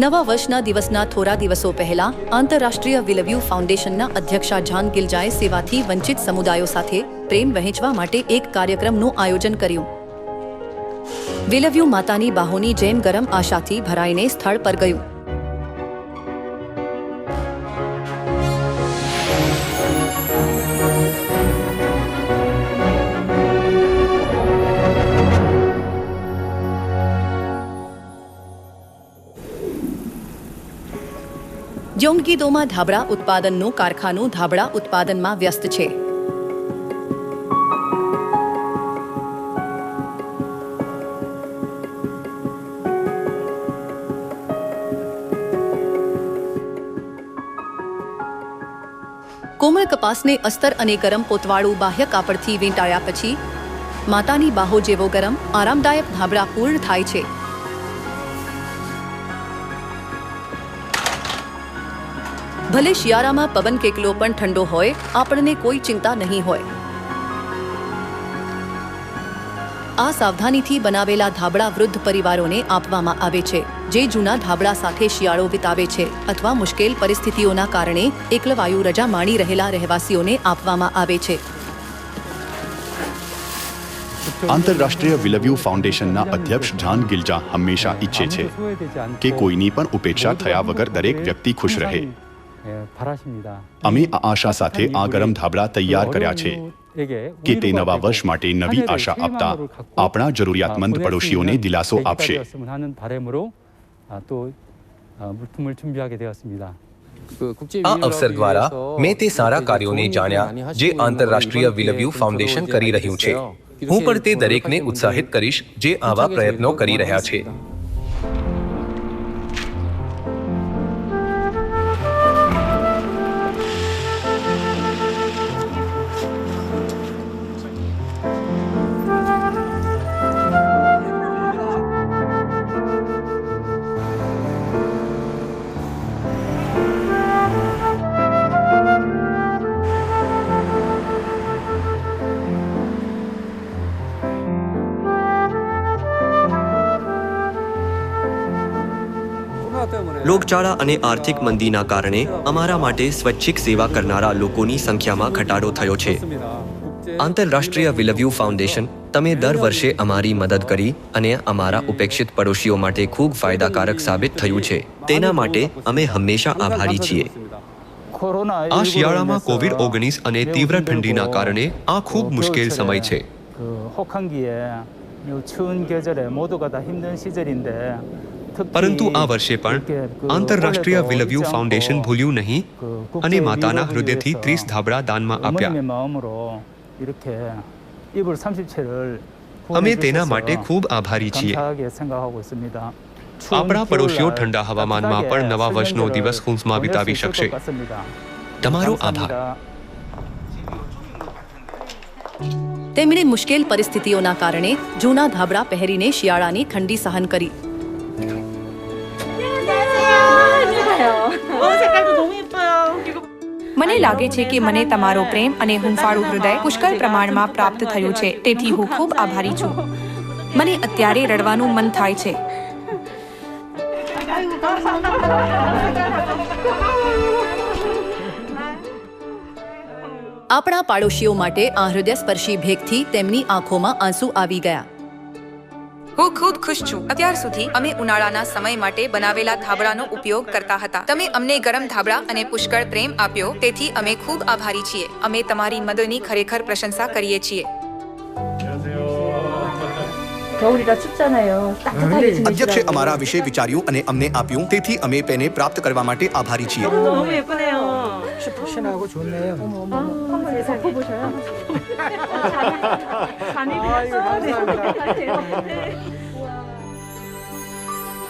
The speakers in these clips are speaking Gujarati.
નવા વર્ષના દિવસના થોડા દિવસો પહેલા આંતરરાષ્ટ્રીય વિલવ્યુ ફાઉન્ડેશનના અધ્યક્ષા જાન ગિલજાએ સેવાથી વંચિત સમુદાયો સાથે પ્રેમ વહેંચવા માટે એક કાર્યક્રમનું આયોજન કર્યું. વિલવ્યુ માતાની બાહોની જેમ ગરમ આશાથી ભરાઈને સ્થળ પર ગયું. યોંગગીદોમાં ધાબળા ઉત્પાદનનું કારખાનું ધાબળા ઉત્પાદનમાં વ્યસ્ત છે. કોમળ કપાસને અસ્તર અને ગરમ પોતવાળું બાહ્ય કાપડથી વીંટાળ્યા પછી, માતાની બાહો જેવો ગરમ, આરામદાયક ધાબળા પૂર્ણ થાય છે. ભલે શિયાળામાં પવન કેટલો પણ ઠંડો હોય, આપણને કોઈ ચિંતા નહીં હોય. આ સાવધાનીથી બનાવેલા ધાબળા વૃદ્ધ પરિવારોને આપવામાં આવે છે, જે જૂના ધાબળા સાથે શિયાળો વિતાવે છે અથવા મુશ્કેલ પરિસ્થિતિઓના કારણે એકલવાયુ રજા માણી રહેલા રહેવાસીઓને આપવામાં આવે છે. આંતરરાષ્ટ્રીય વિલવ્યુ ફાઉન્ડેશનના અધ્યક્ષ જાન ગિલજા હંમેશા ઈચ્છે છે કે કોઈની પણ ઉપેક્ષા થયા વગર દરેક વ્યક્તિ ખુશ રહે. અમે આ આશા સાથે આ ગરમ ધાબળા તૈયાર કર્યા છે કે તે નવા વર્ષ માટે નવી આશા આપતા આપણા જરૂરિયાતમંદ પડોશીઓને દિલાસો આપશે આ અવસર દ્વારા મેં તે સારા કાર્યોને જાણ્યા જે આંતરરાષ્ટ્રીય વિલવ્યુ ફાઉન્ડેશન કરી રહ્યું છે હું પણ તે દરેકને ઉત્સાહિત કરીશ જે આવા પ્રયત્નો કરી રહ્યા છે રોગચાળા અને આર્થિક મંદીના કારણે અમારા માટે સ્વૈચ્છિક સેવા કરનારા લોકોની સંખ્યામાં ઘટાડો થયો છે. આંતરરાષ્ટ્રીય વિલવ્યુ ફાઉન્ડેશન તમે દર વર્ષે અમારી મદદ કરી અને અમારા ઉપેક્ષિત પડોશીઓ માટે ખૂબ ફાયદાકારક સાબિત થયું છે. તેના માટે અમે હંમેશા આભારી છીએ. આ શિયાળામાં કોવિડ ઓગણીસ અને તીવ્ર ઠંડીના કારણે આ ખૂબ મુશ્કેલ સમય છે. પરંતુ આ વર્ષે પણ આંતરરાષ્ટ્રીય વિલવ્યુ ફાઉન્ડેશન ભૂલ્યું નહીં અને માતાના હૃદયથી ત્રીસ ધાબળા દાનમાં આપ્યા. અમે તેના માટે ખૂબ આભારી છીએ. આપણા પડોશીઓ ઠંડા હવામાનમાં પણ નવા વર્ષનો દિવસ હુંસમાં વિતાવી શકશે. તમારો આભાર. તેમણે મુશ્કેલ પરિસ્થિતિઓના કારણે જૂના ધાબળા પહેરીને શિયાળાની ઠંડી સહન કરી. મને લાગે છે કે મને તમારો પ્રેમ અને હુંફાળું હૃદય પુષ્કળ પ્રમાણમાં પ્રાપ્ત થયું છે, તેથી હું ખૂબ આભારી છું. મને અત્યારે રડવાનું મન થાય છે. આપણા પાડોશીઓ માટે આ હૃદયસ્પર્શી ભેગથી તેમની આંખોમાં આંસુ આવી ગયા. હું ખૂબ ખુશ છું. અત્યાર સુધી અમે ઉનાળાના સમય માટે બનાવેલા ધાબળાનો ઉપયોગ કરતા હતા. તમે અમને ગરમ ધાબળા અને પુષ્કળ પ્રેમ આપ્યો, તેથી અમે ખૂબ આભારી છીએ. અમે તમારી મદદની ખરેખર પ્રશંસા કરીએ છીએ. 겨울이라 춥잖아요. 따뜻하게 지내시라고. અધ્યક્ષે અમારા વિશે વિચાર્યું અને અમને આપ્યું તેથી અમે તેને પ્રાપ્ત કરવા માટે આભારી છીએ 너무 예쁘네요.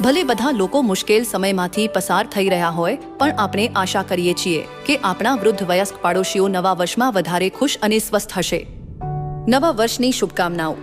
ભલે બધા લોકો મુશ્કેલ સમયમાંથી પસાર થઈ રહ્યા હોય પણ આપણે આશા કરીએ છીએ કે આપણા વૃદ્ધ વયસ્ક પાડોશીઓ નવા વર્ષમાં વધારે ખુશ અને સ્વસ્થ હશે નવા વર્ષની શુભકામનાઓ